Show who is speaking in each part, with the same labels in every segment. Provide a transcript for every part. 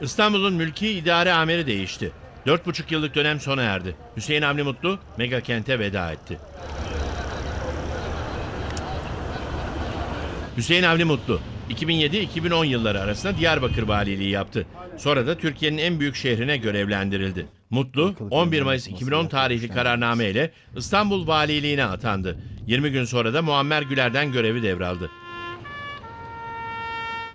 Speaker 1: İstanbul'un mülki idare amiri değişti. 4,5 yıllık dönem sona erdi. Hüseyin Avni Mutlu mega kente veda etti. Hüseyin Avni Mutlu 2007-2010 yılları arasında Diyarbakır valiliği yaptı. Sonra da Türkiye'nin en büyük şehrine görevlendirildi. Mutlu 11 Mayıs 2010 tarihli kararname ile İstanbul valiliğine atandı. 20 gün sonra da Muammer Güler'den görevi devraldı.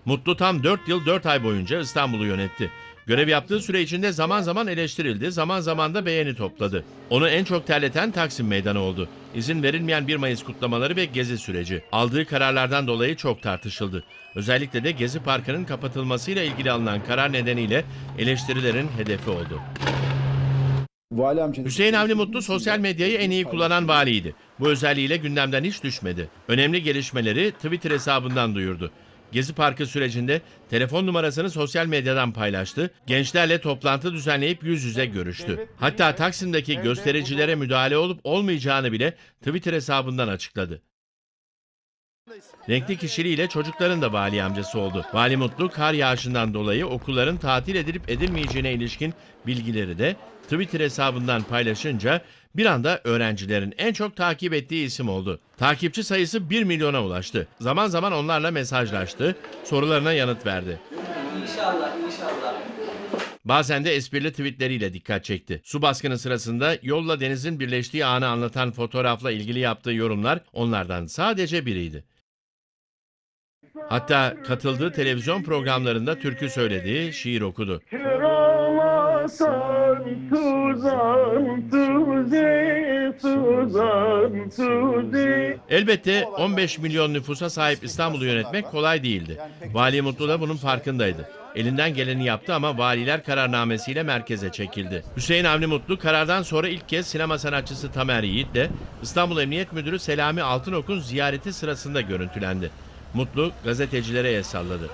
Speaker 1: Mutlu tam 4 yıl 4 ay boyunca İstanbul'u yönetti. Görev yaptığı süre içinde zaman zaman eleştirildi, zaman zaman da beğeni topladı. Onu en çok terleten Taksim Meydanı oldu. İzin verilmeyen 1 Mayıs kutlamaları ve gezi süreci. Aldığı kararlardan dolayı çok tartışıldı. Özellikle de Gezi Parkı'nın kapatılmasıyla ilgili alınan karar nedeniyle eleştirilerin hedefi oldu.
Speaker 2: Vali amcanın...
Speaker 1: Hüseyin Avni Mutlu sosyal medyayı en iyi kullanan valiydi. Bu özelliğiyle gündemden hiç düşmedi. Önemli gelişmeleri Twitter hesabından duyurdu. Gezi Parkı sürecinde telefon numarasını sosyal medyadan paylaştı. Gençlerle toplantı düzenleyip yüz yüze görüştü. Hatta Taksim'deki göstericilere müdahale olup olmayacağını bile Twitter hesabından açıkladı. Renkli kişiliğiyle çocukların da vali amcası oldu. Vali Mutlu kar yağışından dolayı okulların tatil edilip edilmeyeceğine ilişkin bilgileri de Twitter hesabından paylaşınca bir anda öğrencilerin en çok takip ettiği isim oldu. Takipçi sayısı 1 milyona ulaştı. Zaman zaman onlarla mesajlaştı, sorularına yanıt verdi.
Speaker 3: İnşallah, inşallah.
Speaker 1: Bazen de esprili tweetleriyle dikkat çekti. Su baskını sırasında yolla denizin birleştiği anı anlatan fotoğrafla ilgili yaptığı yorumlar onlardan sadece biriydi. Hatta katıldığı televizyon programlarında türkü söyledi, şiir okudu.
Speaker 4: Kralasan Suzan Suzi Suzan Suzi
Speaker 1: Elbette 15 milyon nüfusa sahip İstanbul'u yönetmek kolay değildi. Vali Mutlu da bunun farkındaydı. Elinden geleni yaptı ama valiler kararnamesiyle merkeze çekildi. Hüseyin Avni Mutlu karardan sonra ilk kez sinema sanatçısı Tamer Yiğit'le İstanbul Emniyet Müdürü Selami Altınok'un ziyareti sırasında görüntülendi. Mutlu gazetecilere el salladı.